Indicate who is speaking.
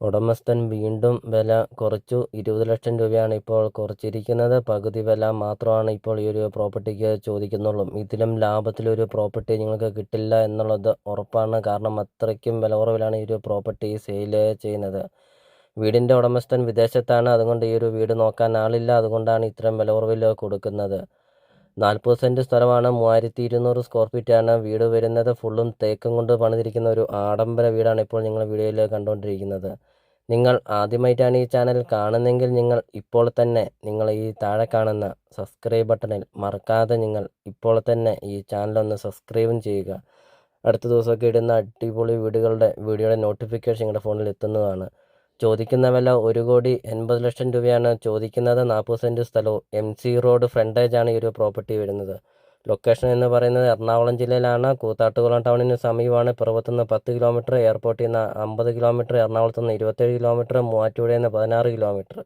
Speaker 1: ഉടമസ്ഥൻ വീണ്ടും വില കുറച്ചു. ഇരുപത് ലക്ഷം രൂപയാണ് ഇപ്പോൾ കുറച്ചിരിക്കുന്നത്. പകുതി വില മാത്രമാണ് ഇപ്പോൾ ഈ ഒരു പ്രോപ്പർട്ടിക്ക് ചോദിക്കുന്നുള്ളൂ. ഇതിലും ലാഭത്തിലൊരു പ്രോപ്പർട്ടി നിങ്ങൾക്ക് കിട്ടില്ല എന്നുള്ളത് ഉറപ്പാണ്. കാരണം അത്രയ്ക്കും വില കുറവിലാണ് ഈ ഒരു പ്രോപ്പർട്ടി സെയിൽ ചെയ്യുന്നത്. വീടിന്റെ ഉടമസ്ഥൻ വിദേശത്താണ്. അതുകൊണ്ട് ഈ ഒരു വീട് നോക്കാൻ ആളില്ല. അതുകൊണ്ടാണ് ഇത്രയും വില കുറവിൽ കൊടുക്കുന്നത്. നാൽപ്പത് സെന്റ് സ്ഥലമാണ്. മൂവായിരത്തി ഇരുന്നൂറ് സ്ക്വയർ ഫീറ്റാണ് വീട് വരുന്നത് ഫുള്ളും തേക്കും കൊണ്ട് പണിതിരിക്കുന്ന ഒരു ആഡംബര വീടാണ് ഇപ്പോൾ നിങ്ങൾ വീഡിയോയിൽ കണ്ടുകൊണ്ടിരിക്കുന്നത്. നിങ്ങൾ ആദ്യമായിട്ടാണ് ഈ ചാനൽ കാണുന്നതെങ്കിൽ നിങ്ങൾ ഇപ്പോൾ തന്നെ നിങ്ങൾ ഈ താഴെ കാണുന്ന സബ്സ്ക്രൈബ് ബട്ടണിൽ മറക്കാതെ നിങ്ങൾ ഇപ്പോൾ തന്നെ ഈ ചാനൽ ഒന്ന് സബ്സ്ക്രൈബും ചെയ്യുക. അടുത്ത ദിവസമൊക്കെ ഇടുന്ന അടിപൊളി വീടുകളുടെ വീഡിയോയുടെ നോട്ടിഫിക്കേഷൻ നിങ്ങളുടെ ഫോണിൽ എത്തുന്നതാണ്. ചോദിക്കുന്ന വില ഒരു കോടി എൺപത് ലക്ഷം രൂപയാണ്. ചോദിക്കുന്നത് നാൽപ്പത് സെന്റ് സ്ഥലവും. എം സി റോഡ് ഫ്രണ്ടേജാണ് ഈ ഒരു പ്രോപ്പർട്ടി വരുന്നത്. ലൊക്കേഷൻ എന്ന് പറയുന്നത് എറണാകുളം ജില്ലയിലാണ്. കൂത്താട്ടുകുളം ടൗണിന് സമീപമാണ്. പിറവത്തു നിന്ന് പത്ത് കിലോമീറ്റർ എയർപോർട്ടിൽ നിന്ന് അമ്പത് കിലോമീറ്റർ എറണാകുളത്ത് നിന്ന് ഇരുപത്തേഴ് കിലോമീറ്റർ മൂവാറ്റുപുഴയിൽ നിന്ന് പതിനാറ് കിലോമീറ്റർ